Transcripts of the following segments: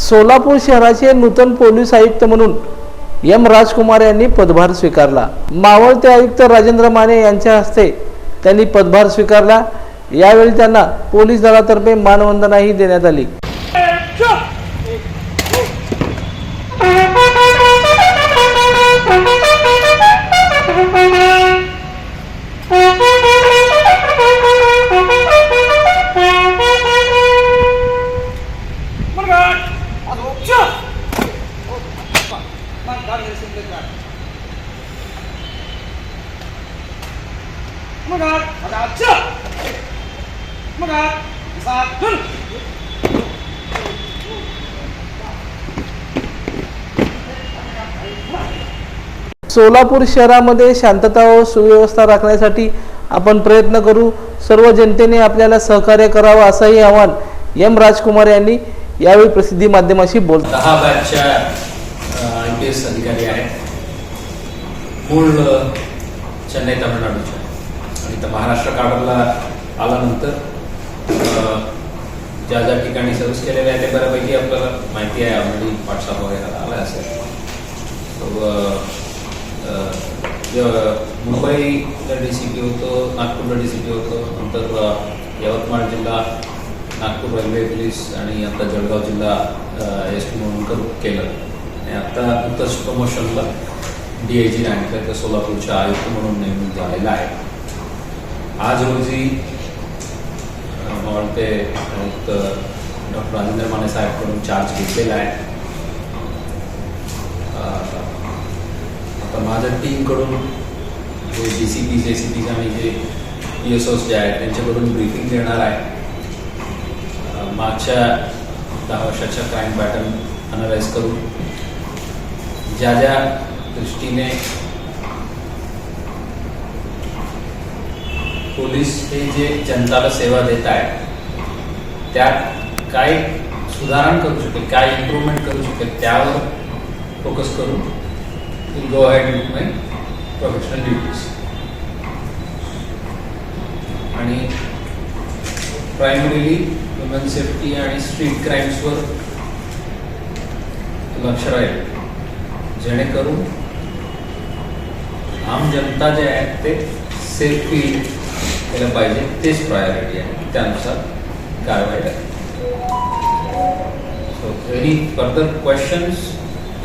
सोलापूर शहराचे नूतन पोलीस आयुक्त म्हणून एम राजकुमार यांनी पदभार स्वीकारला. मावळते आयुक्त राजेंद्र माने यांच्या हस्ते त्यांनी पदभार स्वीकारला. यावेळी त्यांना पोलीस दलातर्फे मानवंदनाही देण्यात आली. सोलापूर शहरामध्ये शांतता व सुव्यवस्था राखण्यासाठी आपण प्रयत्न करू. सर्व जनतेने आपल्याला सहकार्य करावं असंही आवाहन एम राजकुमार यांनी यावेळी प्रसिद्धी माध्यमाशी बोलत दहा बॅचच्या आय पी एस अधिकारी आहेत. मूळ चेन्नई तामिळनाडूच्या. इथं महाराष्ट्र काढला आल्यानंतर ज्या ज्या ठिकाणी सर्व्हिस केलेल्या आहे ते बऱ्यापैकी आपल्याला माहिती आहे. ऑलरेडी व्हॉट्सअप वगैरे आला असेल मुंबईला डी सी पी होतो नागपूरला डी सी पी होतो नंतर यवतमाळ जिल्हा नागपूर रेल्वे पोलीस आणि आता जळगाव जिल्हा एस टी म्हणून करू केलं. आणि आता नुकतंच प्रमोशनला डी आय जी रँक तर सोलापूरच्या आयुक्त म्हणून नेमणूक झालेला आहे. आज वाटते आयुक्त डॉक्टर राजेंद्र माने साहेबकडून चार्ज घेतलेला आहे अ, आता माझ्या टीमकडून जे D C P J C Ps आणि जे पी एस ओज जे आहेत त्यांच्याकडून ब्रीफिंग देणार आहे। मागच्या दहा वर्षाच्या क्राईम पॅटर्न अनालाइज करून ज्या ज्या दृष्टीने पोलीस हे जे जनताला सेवा देत आहेत त्यात काय सुधारण करू शकेल काय इम्प्रूव्हमेंट करू शकेल त्यावर फोकस करून will go ahead with my professional duties आणि प्रायमरीली ह्युमन सेफ्टी आणि स्ट्रीट क्राईम्सवर लक्ष राहील. जेणेकरून आम जनता जे आहेत ते सेफ फील केलं पाहिजे तेच प्रायोरिटी आहे. त्यानुसार कारवाई आहे सो एनी फर्दर क्वेश्चन्स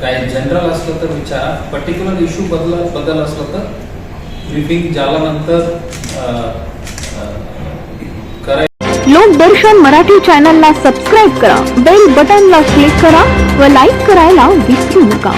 काही जनरल असलं तर विचारा. पर्टिक्युलर इश्यू बदल बदल असलं तर ब्रिफिंग झाल्यानंतर अं, अं, करायचं लोकदर्शन मराठी चॅनलला सबस्क्राईब करा. बेल बटनला क्लिक करा व लाईक करायला विसरू नका.